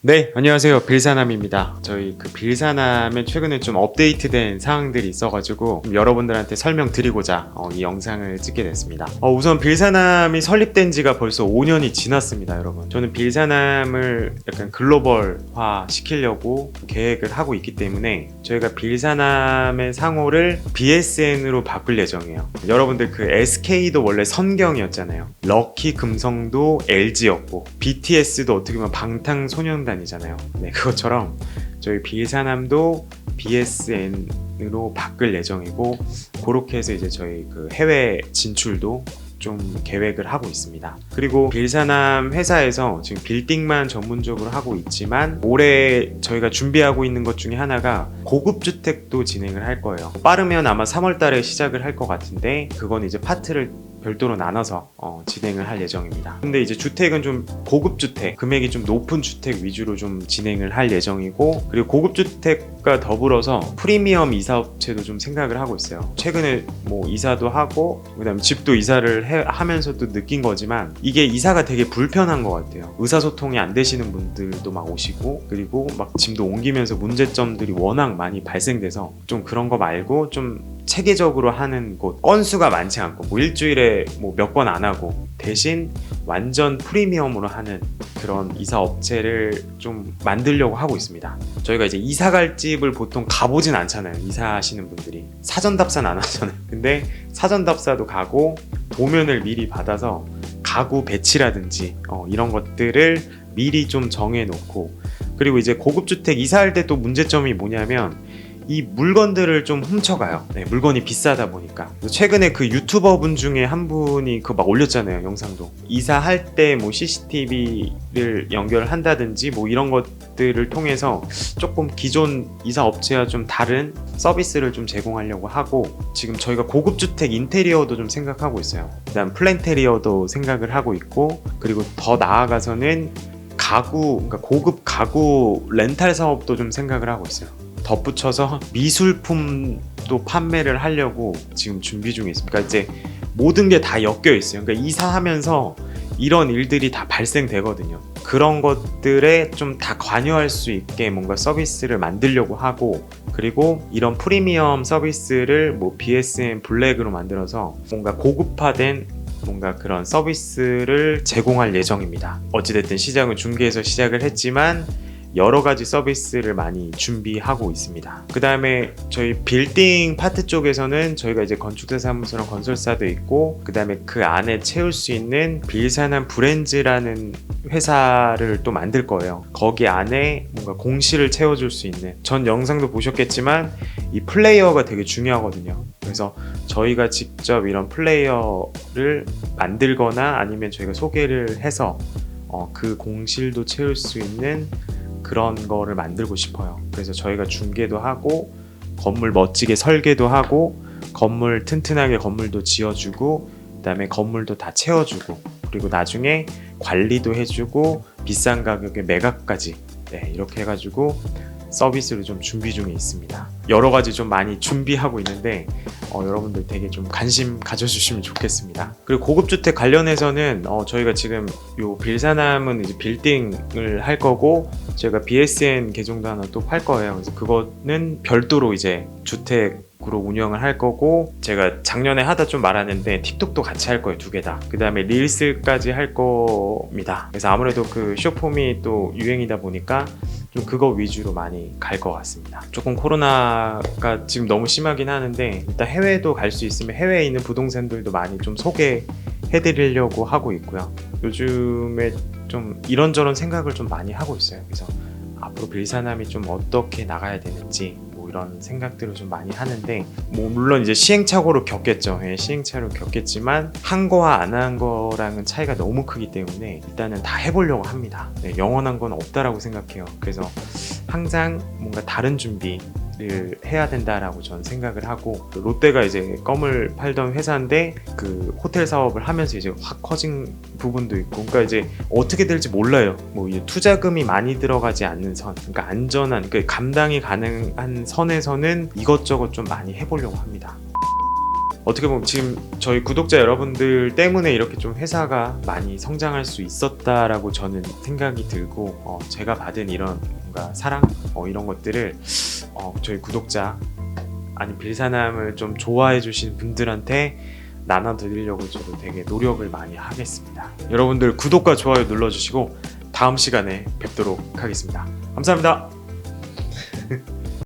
네, 안녕하세요. 빌사남입니다. 저희 그 빌사남에 최근에 좀 업데이트된 사항들이 있어가지고 좀 여러분들한테 설명드리고자 어, 이 영상을 찍게 됐습니다. 어, 우선 빌사남이 설립된 지가 벌써 5년이 지났습니다, 여러분. 저는 빌사남을 약간 글로벌화 시키려고 계획을 하고 있기 때문에 저희가 빌사남의 상호를 BSN으로 바꿀 예정이에요. 여러분들 그 SK도 원래 선경이었잖아요. 럭키 금성도 LG였고 BTS도 어떻게 보면 방탄소년단 이잖아요. 네, 그것처럼 저희 빌사남도 BSN으로 바꿀 예정이고 그렇게 해서 이제 저희 그 해외 진출도 좀 계획을 하고 있습니다. 그리고 빌사남 회사에서 지금 빌딩만 전문적으로 하고 있지만 올해 저희가 준비하고 있는 것 중에 하나가 고급 주택도 진행을 할 거예요. 빠르면 아마 3월 달에 시작을 할 것 같은데 그건 이제 파트를 별도로 나눠서 어, 진행을 할 예정입니다. 근데 이제 주택은 좀 고급 주택, 금액이 좀 높은 주택 위주로 좀 진행을 할 예정이고 그리고 고급 주택과 더불어서 프리미엄 이사업체도 좀 생각을 하고 있어요. 최근에 뭐 이사도 하고 그다음에 집도 이사를 해- 하면서도 느낀 거지만 이게 이사가 되게 불편한 것 같아요. 의사소통이 안 되시는 분들도 막 오시고 그리고 막 짐도 옮기면서 문제점들이 워낙 많이 발생돼서 좀 그런 거 말고 좀 체계적으로 하는 곳 건수가 많지 않고 뭐 일주일에 뭐몇번안 하고 대신 완전 프리미엄으로 하는 그런 이사 업체를 좀 만들려고 하고 있습니다. 저희가 이제 이사 갈 집을 보통 가보진 않잖아요. 이사하시는 분들이 사전 답사는 안 하잖아요. 근데 사전 답사도 가고 도면을 미리 받아서 가구 배치라든지 어, 이런 것들을 미리 좀 정해놓고 그리고 이제 고급 주택 이사할 때 또 문제점이 뭐냐면 이 물건들을 좀 훔쳐가요. 네, 물건이 비싸다 보니까. 최근에 그 유튜버 분 중에 한 분이 그거 막 올렸잖아요, 영상도. 이사할 때 뭐 CCTV를 연결한다든지 뭐 이런 것들을 통해서 조금 기존 이사 업체와 좀 다른 서비스를 좀 제공하려고 하고 지금 저희가 고급 주택 인테리어도 좀 생각하고 있어요. 그다음 플랜테리어도 생각을 하고 있고 그리고 더 나아가서는 가구, 그러니까 고급 가구 렌탈 사업도 좀 생각을 하고 있어요. 덧붙여서 미술품도 판매를 하려고 지금 준비 중에 있습니다. 그러니까 이제 모든 게 다 엮여 있어요. 그러니까 이사하면서 이런 일들이 다 발생되거든요. 그런 것들에 좀 다 관여할 수 있게 뭔가 서비스를 만들려고 하고 그리고 이런 프리미엄 서비스를 뭐 BSN 블랙으로 만들어서 뭔가 고급화된 뭔가 그런 서비스를 제공할 예정입니다. 어찌됐든 시장은 중개에서 시작을 했지만 여러 가지 서비스를 많이 준비하고 있습니다. 그 다음에 저희 빌딩 파트 쪽에서는 저희가 이제 건축사 사무소랑 건설사도 있고, 그 다음에 그 안에 채울 수 있는 빌산한 브랜즈라는 회사를 또 만들 거예요. 거기 안에 뭔가 공시를 채워줄 수 있는 전 영상도 보셨겠지만 이 플레이어가 되게 중요하거든요. 그래서 저희가 직접 이런 플레이어를 만들거나 아니면 저희가 소개를 해서 어, 그 공실도 채울 수 있는 그런 거를 만들고 싶어요. 그래서 저희가 중개도 하고 건물 멋지게 설계도 하고 건물 튼튼하게 건물도 지어주고 그다음에 건물도 다 채워주고 그리고 나중에 관리도 해주고 비싼 가격에 매각까지 네, 이렇게 해가지고 서비스를 좀 준비 중에 있습니다. 여러 가지 좀 많이 준비하고 있는데 어, 여러분들 되게 좀 관심 가져주시면 좋겠습니다. 그리고 고급주택 관련해서는 어, 저희가 지금 요 빌사남은 이제 빌딩을 할 거고 저희가 BSN 계정도 하나 또 팔 거예요. 그래서 그거는 별도로 이제 주택 으로 운영을 할 거고 제가 작년에 하다 좀 말았는데 틱톡도 같이 할 거예요 두 개 다. 그 다음에 릴스까지 할 겁니다. 그래서 아무래도 그 쇼폼이 또 유행이다 보니까 좀 그거 위주로 많이 갈 것 같습니다. 조금 코로나가 지금 너무 심하긴 하는데 일단 해외도 갈 수 있으면 해외에 있는 부동산들도 많이 좀 소개해드리려고 하고 있고요. 요즘에 좀 이런저런 생각을 좀 많이 하고 있어요. 그래서 앞으로 빌사남이 좀 어떻게 나가야 되는지 뭐 이런 생각들을 좀 많이 하는데 뭐 물론 이제 시행착오를 겪겠죠. 예, 시행착오를 겪겠지만 한 거와 안 한 거랑은 차이가 너무 크기 때문에 일단은 다 해보려고 합니다. 네, 영원한 건 없다라고 생각해요. 그래서 항상 뭔가 다른 준비 를 해야 된다라고 저는 생각을 하고 또 롯데가 이제 껌을 팔던 회사인데 그 호텔 사업을 하면서 이제 확 커진 부분도 있고 그러니까 이제 어떻게 될지 몰라요. 뭐 이제 투자금이 많이 들어가지 않는 선 그러니까 안전한 그 감당이 가능한 선에서는 이것저것 좀 많이 해보려고 합니다. 어떻게 보면 지금 저희 구독자 여러분들 때문에 이렇게 좀 회사가 많이 성장할 수 있었다라고 저는 생각이 들고 어, 제가 받은 이런 뭔가 사랑 어, 이런 것들을 어, 저희 구독자 아니 빌사남을 좀 좋아해 주신 분들한테 나눠드리려고 저도 되게 노력을 많이 하겠습니다. 여러분들 구독과 좋아요 눌러주시고 다음 시간에 뵙도록 하겠습니다. 감사합니다.